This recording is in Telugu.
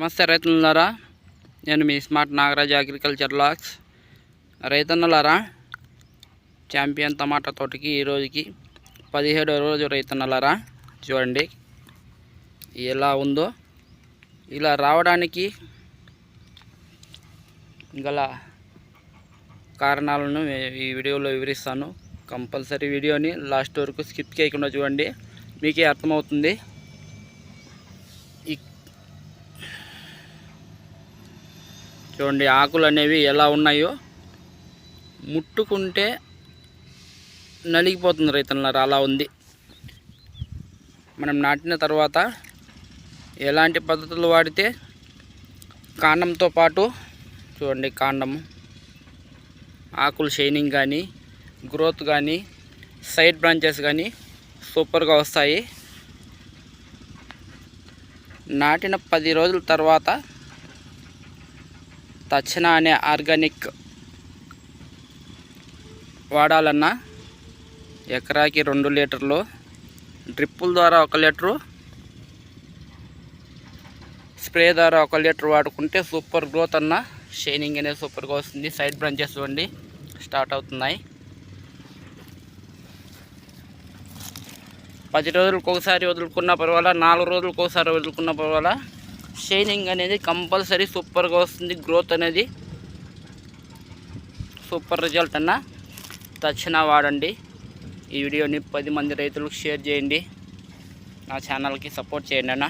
నమస్తే రైతులారా నేను మీ స్మార్ట్ నాగరాజ్ అగ్రికల్చర్ లాక్స్. రైతన్నలారా ఛాంపియన్ టమాటా తోటకి ఈ రోజుకి పదిహేడో రోజు రైతన్నలారా చూడండి ఎలా ఉందో. ఇలా రావడానికి గల కారణాలను ఈ వీడియోలో వివరిస్తాను. కంపల్సరీ వీడియోని లాస్ట్ వరకు స్కిప్ చేయకుండా చూడండి మీకే అర్థమవుతుంది. చూడండి ఆకులు అనేవి ఎలా ఉన్నాయో. ముట్టుకుంటే నలిగిపోతుంది రైతులారా అలా ఉంది. మనం నాటిన తర్వాత ఎలాంటి పద్ధతులు వాడితే కాండంతో పాటు చూడండి కాండము ఆకులు షైనింగ్ కానీ గ్రోత్ కానీ సైడ్ బ్రాంచెస్ కానీ సూపర్గా వస్తాయి. నాటిన పది రోజుల తర్వాత తక్షణ అనే ఆర్గానిక్ వాడాలన్నా ఎకరాకి రెండు లీటర్లు. డ్రిప్పుల ద్వారా ఒక లీటరు. స్ప్రే ద్వారా ఒక లీటర్ వాడుకుంటే సూపర్ గ్రోత్ అన్న. షైనింగ్ అనేది సూపర్గా వస్తుంది. సైడ్ బ్రాంచెస్ చూడండి. స్టార్ట్ అవుతున్నాయి. పది రోజులకు ఒకసారి వదులుకున్న పర్వాలా? నాలుగు రోజులకు ఒకసారి వదులుకున్న పర్వాలా? షైనింగ్ అనేది కంపల్సరీ సూపర్గా వస్తుంది గ్రోత్ అనేది. సూపర్ రిజల్ట్ అన్న. తక్షణ వాడండి. ఈ వీడియోని పది మంది రైతులకు షేర్ చేయండి. నా ఛానల్కి సపోర్ట్ చేయండి అన్న.